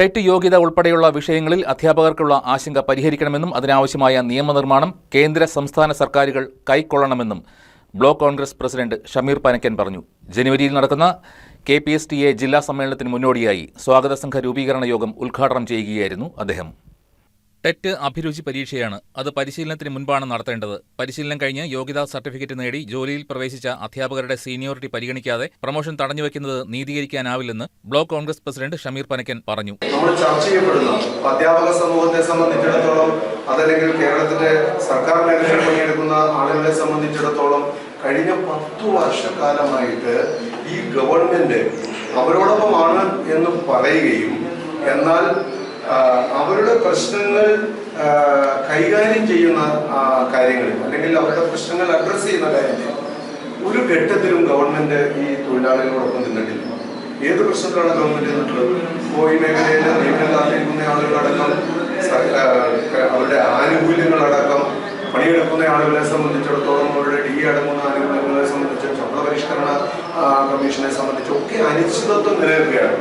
TET യോഗ്യത ഉൾപ്പെടെയുള്ള വിഷയങ്ങളിൽ അധ്യാപകർക്കുള്ള ആശങ്ക പരിഹരിക്കണമെന്നും അതിനാവശ്യമായ നിയമനിർമ്മാണം കേന്ദ്ര സംസ്ഥാന സർക്കാരുകൾ കൈക്കൊള്ളണമെന്നും ബ്ലോക്ക് കോൺഗ്രസ് പ്രസിഡന്റ് ഷമീർ പനക്കൻ പറഞ്ഞു. ജനുവരിയിൽ നടക്കുന്ന K P S T A ജില്ലാ സമ്മേളനത്തിന് മുന്നോടിയായി സ്വാഗത സംഘ രൂപീകരണ യോഗം ഉദ്ഘാടനം ചെയ്യുകയായിരുന്നു അദ്ദേഹം. ടെറ്റ് അഭിരുചി പരീക്ഷയാണ്. അത് പരിശീലനത്തിന് മുൻപാണ് നടത്തേണ്ടത്. പരിശീലനം കഴിഞ്ഞ് യോഗ്യതാ സർട്ടിഫിക്കറ്റ് നേടി ജോലിയിൽ പ്രവേശിച്ച അധ്യാപകരുടെ സീനിയോറിറ്റി പരിഗണിക്കാതെ പ്രൊമോഷൻ തടഞ്ഞുവെക്കുന്നത് നീതീകരിക്കാനാവില്ലെന്ന് ബ്ലോക്ക് കോൺഗ്രസ് പ്രസിഡന്റ് ഷമീർ പനക്കൻ പറഞ്ഞു. നമ്മൾ ചർച്ച ചെയ്യപ്പെടുന്ന. അധ്യാപക സമൂഹത്തെ സംബന്ധിച്ചിടത്തോളം അതല്ലെങ്കിൽ കേരളത്തിന്റെ സർക്കാർ മേഖലയിൽ പണിയെടുക്കുന്ന ആളുകളെ സംബന്ധിച്ചിടത്തോളം കഴിഞ്ഞ പത്തു വർഷക്കാലമായിട്ട് ഈ ഗവൺമെന്റ് അവരോടൊപ്പമാണ് എന്ന് പറയുകയും എന്നാൽ അവരുടെ പ്രശ്നങ്ങൾ കൈകാര്യം ചെയ്യുന്ന കാര്യങ്ങൾ അല്ലെങ്കിൽ അവരുടെ പ്രശ്നങ്ങൾ അഡ്രസ്സ് ചെയ്യുന്ന കാര്യത്തിൽ ഒരു ഘട്ടത്തിലും ഗവൺമെന്റ് ഈ തൊഴിലാളികളോടൊപ്പം നിന്നിട്ടില്ല. ഏത് പ്രശ്നത്തിലാണ് ഗവൺമെന്റ് നിന്നിട്ടുള്ളത്? കോഴി മേഖലയിൽ നിയമനം കാത്തിരിക്കുന്ന ആളുകളടക്കം അവരുടെ ആനുകൂല്യങ്ങളടക്കം പണിയെടുക്കുന്ന ആളുകളെ സംബന്ധിച്ചിടത്തോളം അവരുടെ ഡി അടങ്ങുന്ന ആനുകൂല്യങ്ങളെ സംബന്ധിച്ച് ശമ്പള പരിഷ്കരണ കമ്മീഷനെ സംബന്ധിച്ചൊക്കെ അനിശ്ചിതത്വം നിലനിൽക്കുകയാണ്.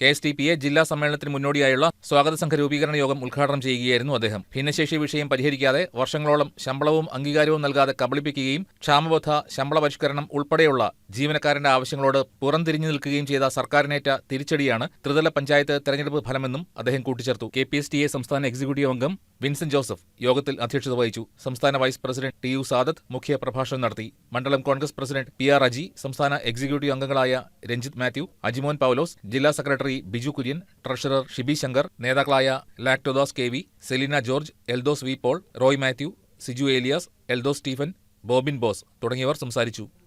K S T P A ജില്ലാ സമ്മേളനത്തിന് മുന്നോടിയായുള്ള സ്വാഗത സംഘ രൂപീകരണ യോഗം ഉദ്ഘാടനം ചെയ്യുകയായിരുന്നു അദ്ദേഹം. ഭിന്നശേഷി വിഷയം പരിഹരിക്കാതെ വർഷങ്ങളോളം ശമ്പളവും അംഗീകാരവും നൽകാതെ കബളിപ്പിക്കുകയും ക്ഷാമബോധ ശമ്പള പരിഷ്കരണം ഉൾപ്പെടെയുള്ള ജീവനക്കാരന്റെ ആവശ്യങ്ങളോട് പുറംതിരിഞ്ഞു നിൽക്കുകയും ചെയ്ത സർക്കാരിനേറ്റ തിരിച്ചടിയാണ് ത്രിതല പഞ്ചായത്ത് തെരഞ്ഞെടുപ്പ് ഫലമെന്നും അദ്ദേഹം കൂട്ടിച്ചേർത്തു. K P S T A സംസ്ഥാന എക്സിക്യൂട്ടീവ് അംഗം വിൻസെന്റ് ജോസഫ് യോഗത്തിൽ അധ്യക്ഷത വഹിച്ചു. സംസ്ഥാന vice president T U Sadath മുഖ്യ പ്രഭാഷണം നടത്തി. മണ്ഡലം Congress president P R Aji സംസ്ഥാന എക്സിക്യൂട്ടീവ് അംഗങ്ങളായ രഞ്ജിത്ത് മാത്യു അജിമോൻ പൗലോസ് ജില്ലാ സെക്രട്ടറി ബിജു കുര്യൻ ട്രഷറർ ഷിബി ശങ്കർ നേതാക്കളായ Lactodas K V Selina George Eldhose V Paul Roy Mathew Siju Elias Eldhose Stephen Bobin Bose തുടങ്ങിയവർ സംസാരിച്ചു.